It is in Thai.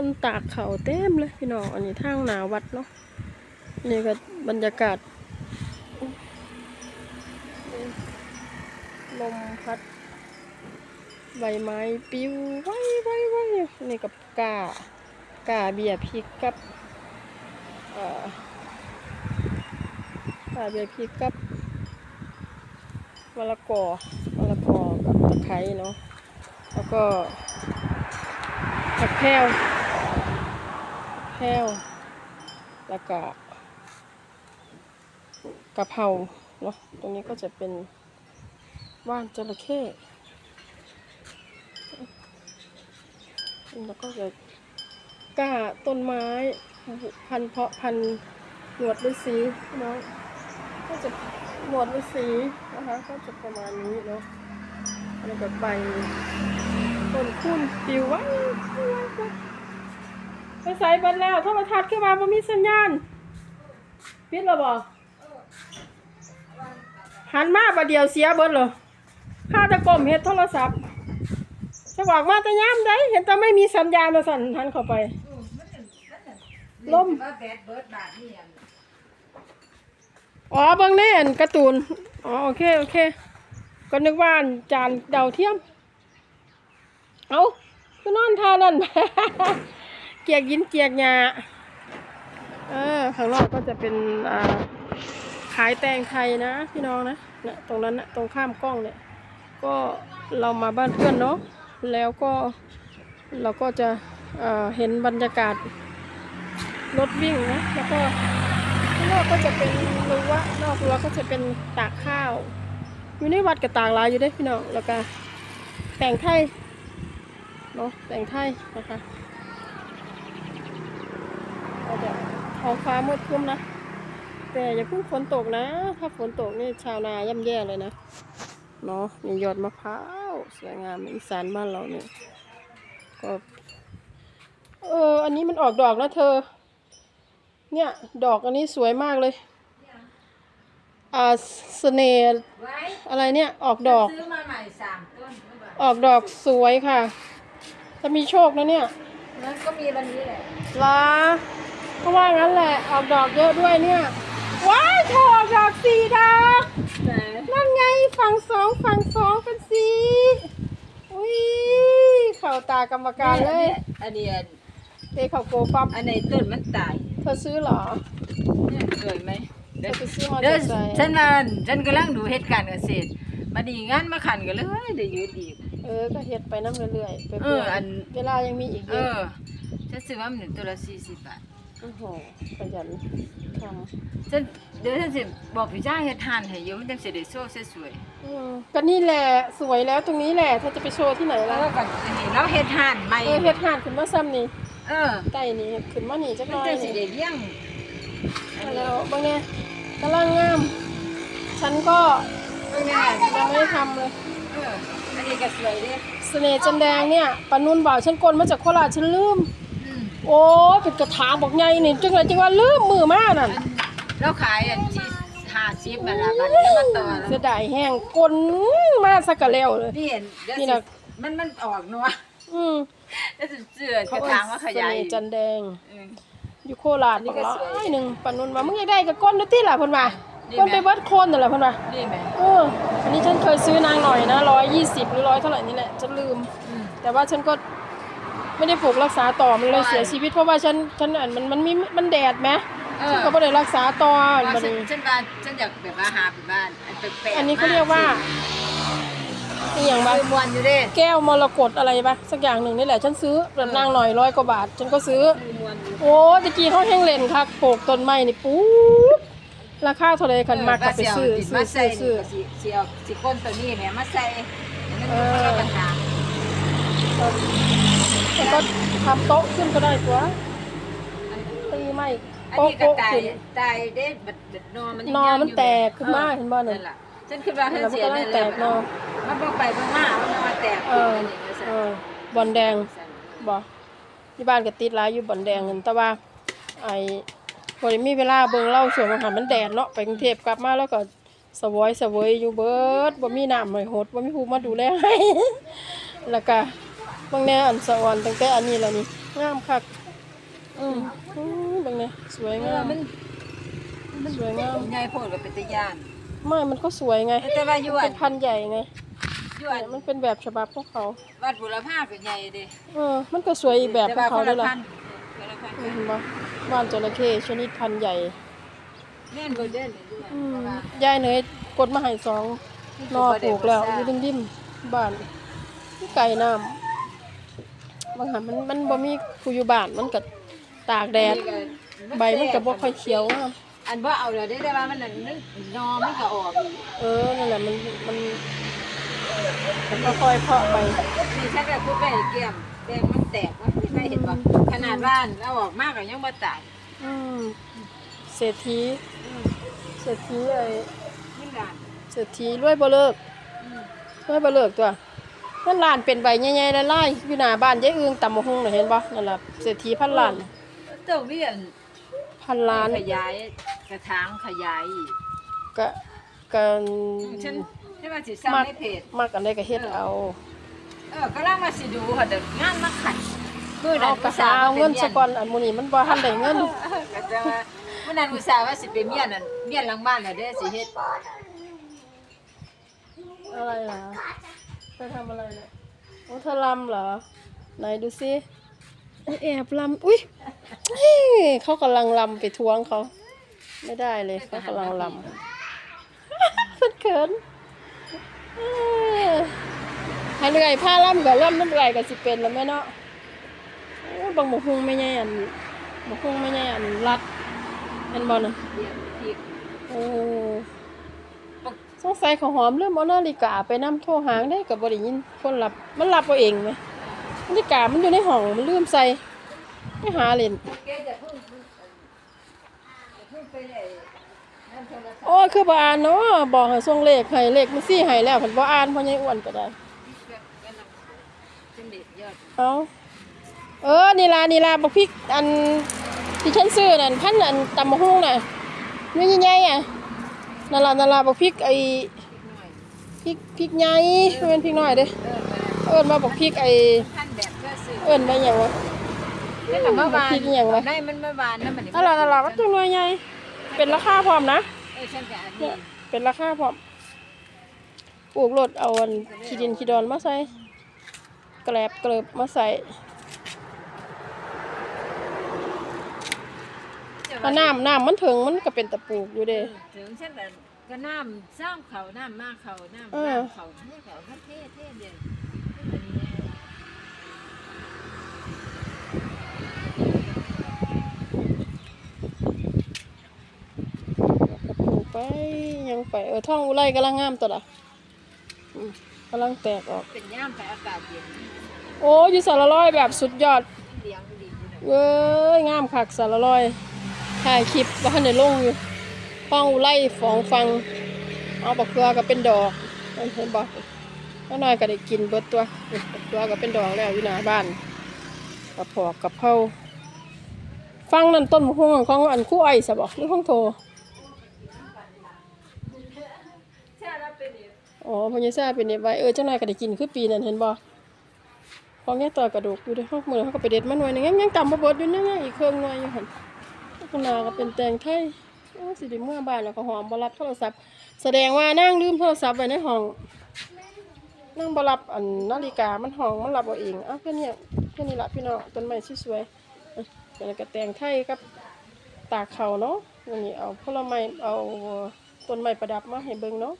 คนตากเขาเต็มเลยพี่น้องอันนี้ทางหนาวัดเนาะนี่ก็บรรยากาศลมพัดใบไม้ปิวไว้ไว้ไว้นี่กับกากาเบียร์พริกกับกาเบียร์พริกกับมะละกอมะละกอกับตะไคร้เนาะแล้วก็ผักแพรว แพรวแล้วก็กะเพราเนาะตรงนี้ก็จะเป็นว่านจระเข้แล้วก็จะก้าต้นไม้พันเพาะพันหนวดฤาษีเนาะก็จะหนวดฤาษีนะคะก็จะประมาณนี้เนาะแล้วก็ใบต้นคุ้นปิวไว้ ใส่บันแล้วโทรทัศน์ขึ้นมาบ่มีสัญญาณปิดแล้วบ่หันมาบาเดี๋ยวเสียเบิดเลยข้าตะกลมเฮ็ดโทรศัพท์จะบอกว่าแต่ย่ามได้เห็นแต่ไม่มีสัญญาณมาสั่นทันเข้าไปลมว่าแบดเบิร์ดบาทนี่อันอ๋อบางแน่นการ์ตูนอ๋อโอเคโอเค ก็นึกว่านจานเดาเทียม เอาคือนอนทานั่นเกียกยินเกียกยาเออข้างนอกก็จะเป็นอ่าขายแตงไทยนะพี่น้องนะนะตรงนั้นนะตรงข้ามกล้องเนี่ย ก็เรามาบ้านเพื่อนเนาะแล้วก็เราก็จะเเห็นบรรยากาศรถวิ่งนะแล้วก็ข้างนอกก็จะเป็นรั้วนอกรั้วก็จะเป็นตากข้าวอยู่ในวัดกับตากลายอยู่ด้วยพี่น้องแล้วก็แต่งไทยเนาะแต่งไทยนะคะก็จะ ท้องฟ้ามืดครึ้มนะ แต่อย่าเพิ่งฝนตกนะ ถ้าฝนตกนี่ชาวนาย่ำแย่เลยนะเนาะนี่ยอดมะพร้าวสวยงามอีสานบ้านเราเนี่ยก็เออ อันนี้มันออกดอกนะเธอ เนี่ย ดอกอันนี้สวยมากเลยอ่าเสน่ห์ไว้อะไรเนี่ยออกดอก ซื้อมาใหม่สามต้นรู้ป่ะออกดอกสวยค่ะ จะมีโชคนะเนี่ย นั้นก็มีวันนี้แหละลา เพราะว่างั้นแหละออกดอกเยอะด้วยเนี่ยว้ายเธอออกดอกสี่ดอกแต่นั่นไงฝั่งสองฝั่งสองเป็นสีอุ้ยเข่าตากรรมการเลยอันนี้อันเตะเข่าโกปั๊บอันไหนต้นมันตาย เธอซื้อเหรอเนี่ยสวยไหมเธเด้ออไปซื้อมาเด้อจากไหนฉันมาฉันกำลังดูเหตุการณ์เกษตรมาดีงานมาขันกันเลยเดี๋ยวยืดอีกเออก็เฮ็ดไปน้ำเรื่อยๆไปเอเรื่ออยอันเวลายังมีอีกเอเยอะอฉันซื้อมาหนึ่งตัวละสี่สิบบาท โอ้โหขยันทฉันเดี๋ยวฉันสิบอกพี่จ้าเฮ็ดทานให้อยู่มันจังสิได้โซ่สวยำอืมก็นี่แหละสวยแล้วตรงนี้แหละเธอจะไปโชว์ที่ไหนๆแล้ล่ะวก็อันนี้เราเฮ็ดทานใหม่เออเฮ็ดห่านขึ้นมาซ้ำนี่เออใต้นี่ขึ้นมานี่จักหมันน่อยจังสินี่ ได้เลี้ยงอันนี้แล้วบางเนี่ยกำลังงาม ฉันก็เออเนี่ยยังไม่ได้ทำเลย เอออันนี้ก็สวยเด้ เสน่ห์จันแดงเนี่ยปานุ่นบอกฉันกลมาจากโคราชฉันลืมอืม โอ้ยเป็นกระถางบอกไงนี่จังเลยจังว่าลืมมือมากนั่นเราขายอันที่ห้าสิบมาละบัดนี้มาต่อแล้วเสียดายแห้งกลมาสักกะแล้วเลย นี่เห็นเดี๋ยวนี่สิน่ะ มันมันออกเนาะอืมแล้วสิเสื้อกระถางว่าขยายเสน่ห์จันแดง อืม อยู่โคราชนี่นี่ก็ก็สวยร้อยหนึ่งปานุ่นว่ามึงอยากได้กับก้นด้วยที่ล่ะเพิ่นว่านี่ไหม ก้นไปเบิดโคนนั่นแหละเพิ่นว่านี่ไหมเอออันนี้ฉันเคยซื้อนางหน่อยนะร้อยยี่สิบหรือร้อยเท่าไหร่นี่แหละฉันลืม อืม แต่ว่าฉันก็ ไม่ได้ปลูกรักษาต่อมันเลยใช่เสียชีวิตเพราะว่าฉันฉันอ่านมันมันมีมันแดดไหมเอฉัอนก็ไม่ได้รักษาต่อว่าบัดฉันนี้ฉันว่าฉันอยากแบบว่าหาเป็นบ้านอันแปลกๆอันนี้เขาเรียกว่าอหย่างมาว่าคือมวนอยู่เด้แก้วมรกตอะไรปะสักอย่างหนึ่งนี่แหละฉันซื้อแบบนางหน่อยร้อยกว่าบาท ฉันก็ซื้อคือมวนอยู่ โอ้ตะกี้เขาแห้งเล่นคักปลูกต้นไม้นี่ปุ๊บราคาเท่าไรกันมากกับไปซื้อมาซื้อใส่ซื้อนี่ซื้อก็สิสิเอาสิก้นตัวนี้แหม่มาใส่อันนั้นเอก็อมีปัญหา แล้วก็ทำโต๊ะขึ้นก็ได้ตัวตีไม่อันโป๊ะนี้ก็โป๊ะตายขึ้นตายเด้บัดบัดนอมันยังนอยังมันยู่แตกขึ้นมาเห็นบ่นั่นนั่นล่ะฉันคิดว่าเพิ่นแล้วมันเสียกำลังแน่แตเลยกนอมันบ่ไปบ่มามันมาแตกเอขึ้นออันนี้ก็เอใส่อบอลแดงบ่ที่บ้านก็ติดหลายอยู่บอลแดงนั่นแต่ว่าไอ้พอได้มีเวลาเบิ่งเล่าส่วนอาหารมันแดดเนาะไปกรุงเทพกลับมาแล้วก็สวอยสเวยอยู่เบิดบ่มีน้ำให้หดบ่มีผู้มาดูแลให้ แล้วก็ บางแน่อันสะออนตั้งแต่อันนี้แล้วนี่งามคักอืมอือเบิ่งนี่สวยเองาอมมันสวยงามใหญ่โพดก็เป็นตะย่านไม่มันก็สวยไงแต่ว่าอยู่มันอัเป็นนพันธุ์ใหญ่ไงอยู่อันมันเป็นแบบฉบับของเขาวัดบุรพาก็ใหญ่เด้เออมันก็สวยอีกแบบของเขาแต่ด้วยว่าล่ะคนละพันธุ์คนละพันธุ์เห็นบ่บ้านจระเข้ชนิดพันธุ์ใหญ่แม่นบ่เด่นเลยด้วยอืมแต่ว่ายายเนยกดมาให้สอง นอปลูกแล้วอยู่ดิ่มๆบ้านอยู่ไก่น้ำ บางหันมันมันบ่มีผู้อยู่บ้านมันก็ตากแดดใบมันก็บ่ค่อยเขียวงามอันบ่เอาเดี๋ยวได้แต่ว่ามันนั่นมันนอมันก็ออกอีกเออนั่นแหละมันมันมันก็ค่อยเพาะไปนี่ฉันก็พูดไปเกี่ยมแดงมันแตกมันไม่ได้เห็นบ่ขนาดบ้านเอาออกมากก็ยังบ่ตายอืมเศรษฐีเศรษฐีไอ้มันด่านเศรษฐีรวยบ่เลิกอืมรวยบ่เลิกตัว นั่นล้านเป็นใบใหญ่ๆลายๆอยู่หน้าบ้านยายอึงตำบักหุ่งน่ะเห็นบ่นั่นล่ะเศรษฐีพันล้านเจ้าเวียนพันล้านขยายกระถางขยายอีกก็ก็ฉันใช่ว่าสิสร้างในเพจมักอันใดก็เฮ็ดเอา เออก็ล่างมาสิดูค่ะเดี๋ยวงานมาขัดคือเอากระสาเอาเงินซะก่อนอันมื้อนี้มันบ่ทันได้เงินก็จะว่าเมื่อนั้นอุตส่าห์ว่าสิไปเมียนนั่นเมียนหลังบ้านน่ะเด้อสิเฮ็ดอะไรล่ะ ไปทำอะไรเนี่ยโอ้เธอลำเหรอ ไหนดูสิโอ้ยแอบลำอุ้ยเฮ้ยเขากำลังลำไปทวงเขา ไม่ได้เลยเขากำลังลำเขินเขินเอ้ยหาเหนื่อยผ้าล่ำกับล่ำน้ำไหลกับสิเป็นแล้วแม่เนาะโอ้ยบางหมกฮุงไม่แย่อันหมกฮุงไม่แย่อันรัดเป็นบอลน่ะเรียนอีกโอ้ สงสัยเขาหอมเรื่องมอนาฬิกาไปน้ำโทรหางได้กับบริยินคนรับมันรับเอาเองไหมนาฬิกามันอยู่ในห้องมันลืมใส่ไม่หาเล่นแกจะเพิ่งเพิ่งจะเพิ่งไปไอ้นั่นโอ้คือบ่อ่านเนาะบอกให้ส่งเลขให้เลขมันซี่ให้แล้วเพิ่นบ่อ่านเพราะยายอ้วนก็ได้เออาเออนี่ล่ะนี่ล่ะบักพริกอันที่ฉันซื้อนั่นพันอันตำบักหุ่งน่ะนี่ใหญ่ๆอะ นั่นล่ะนั่นล่ะบักพริกไอ้หน่อยพริกพริกใหญ่บ่แม่นพริกน้อยเด้เออเอิ้นมาบักพริกไอ้ท่านแบบก็ซื้อเอิ้นมาหยังวะนี่กับเมื่อวานพริกอิหยังวะได้มันเมื่อวานนะมันนั่นล่ะนั่นล่ะมันจังหน่วยใหญ่เป็นราคาพร้อมนะเออฉันกับอันเนี่นี้ยเป็นราคาพร้อมปลูกรถเอาอันขี้ดินขี้ดอนมาใส่แกลบเกลือบมาใส่ ถ้าน้ำน้ำมันถึงมันก็เป็นตะปลูกอยู่เด้ ถึงฉันแบบก็น้ำสร้างเขาน้ำมากเขาน้ำเออ น้ำเขาเท่เขาเท่เท่เดียวอันนี้ปลูกไปยังไปเออท้องอุไรกำลังงามตัวละอืมกำลังแตกออก เป็นย่ามแต่อากาศเย็นโอ้อยู่สารลอยแบบสุดยอดเลี้ยงดีอยู่นะเว้ยงามคักสารลอย ถ่ายคลิปว่าทันได้ลงอยู่ท้องอุไรฟองฟัง เอาบักเกลือก็เป็นดอกเห็นบ่ก็น้อยก็ได้กินเบิดตัวบักเกลือก็เป็นดอกแล้วอยู่หน้าบ้านกระพอกกระเพราฟังนั่นต้นมะฮวงของอันคู่ไอ้ซะบ่หรือของโทใช่แล้วเป็นอีกอ๋อพญาซ่าเป็นเน็บไว้เออเจ้านายก็ได้กินคือปีนั้นเห็นบ่ของแง่ต่อกระดูกอยู่ในห้องมือเขาก็ไปเด็ดมาหน่วยนึงยังยังกำบ่เบิดอยู่นั่นยังอีกเครื่องหน่วยอยู่หัน ข้างหน้าก็เป็นแตงไทยสิได้เมื่อบ้านแล้วก็หอมบรับโทรศัพท์ แสดงว่านั่งลืมโทรศัพท์ไว้ในห้องนั่งบรับอันนาฬิกามันห้องมันรับเอาเองอ้าวแค่นี้แค่นี้ละพี่น้องต้นไม้สวยๆแล้วก็แตงไทยกับตากเขาเนาะวันนี้เอาผลไม้เอาต้นไม้ประดับมาให้เบิ่งเนาะ